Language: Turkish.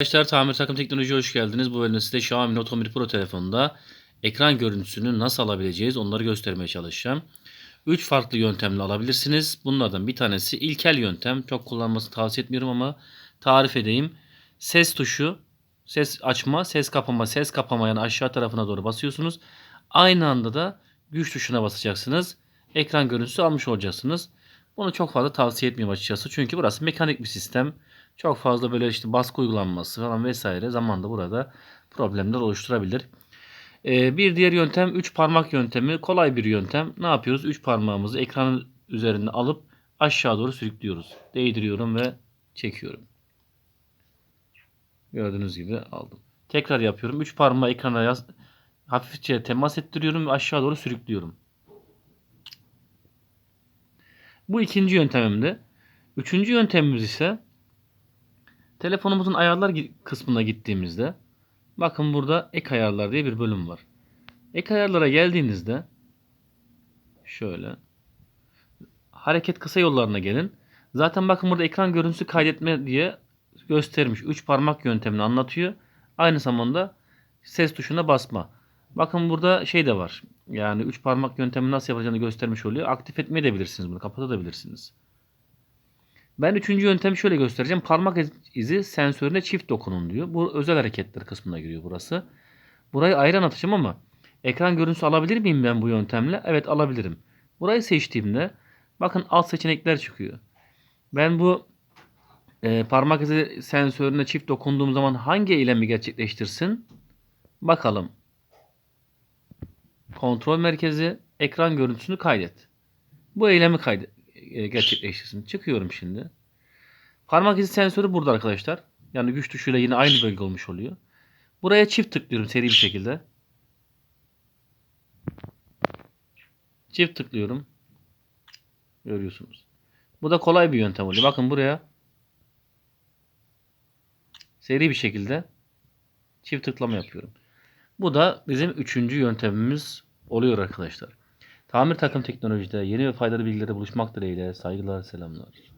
Arkadaşlar Tamir Takım Teknoloji hoş geldiniz. Bu bölümde size Xiaomi Note 11 Pro telefonunda ekran görüntüsünü nasıl alabileceğiz onları göstermeye çalışacağım. 3 farklı yöntemle alabilirsiniz. Bunlardan bir tanesi ilkel yöntem. Çok kullanmasını tavsiye etmiyorum ama tarif edeyim. Ses tuşu, ses açma, ses kapama, ses kapama yani aşağı tarafına doğru basıyorsunuz. Aynı anda da güç tuşuna basacaksınız. Ekran görüntüsü almış olacaksınız. Bunu çok fazla tavsiye etmiyorum açıkçası. Çünkü burası mekanik bir sistem. Çok fazla böyle işte baskı uygulanması falan vesaire zamanda burada problemler oluşturabilir. Ee, bir diğer yöntem 3 parmak yöntemi. Kolay bir yöntem. Ne yapıyoruz? 3 parmağımızı ekranın üzerine alıp aşağı doğru sürüklüyoruz. Değdiriyorum ve çekiyorum. Gördüğünüz gibi aldım. Tekrar yapıyorum. 3 parmağı ekrana yaz hafifçe temas ettiriyorum ve aşağı doğru sürüklüyorum. Bu ikinci yöntemimdi. Üçüncü yöntemimiz ise telefonumuzun ayarlar kısmına gittiğimizde bakın burada ek ayarlar diye bir bölüm var. Ek ayarlara geldiğinizde şöyle hareket kısa yollarına gelin. Zaten bakın burada ekran görüntüsü kaydetme diye göstermiş. 3 parmak yöntemini anlatıyor. Aynı zamanda ses tuşuna basma. Bakın burada şey de var. Yani 3 parmak yöntemi nasıl yapacağını göstermiş oluyor. Aktif etmeyi de bilirsiniz bunu. Kapatabilirsiniz. Ben üçüncü yöntemi şöyle göstereceğim. Parmak izi sensörüne çift dokunun diyor. Bu özel hareketler kısmına giriyor burası. Burayı ayrı anlatacağım ama ekran görüntüsü alabilir miyim ben bu yöntemle? Evet alabilirim. Burayı seçtiğimde bakın alt seçenekler çıkıyor. Ben bu e, parmak izi sensörüne çift dokunduğum zaman hangi eylemi gerçekleştirsin? Bakalım. Kontrol merkezi ekran görüntüsünü kaydet. Bu eylemi kaydet e, gerçekleştirsin. Çıkıyorum şimdi. Parmak izi sensörü burada arkadaşlar. Yani güç tuşuyla yine aynı bölge olmuş oluyor. Buraya çift tıklıyorum seri bir şekilde. Çift tıklıyorum. Görüyorsunuz. Bu da kolay bir yöntem oluyor. Bakın buraya seri bir şekilde çift tıklama yapıyorum. Bu da bizim üçüncü yöntemimiz oluyor arkadaşlar. Tamir takım teknolojide yeni ve faydalı bilgilere buluşmak dileğiyle saygılar selamlar.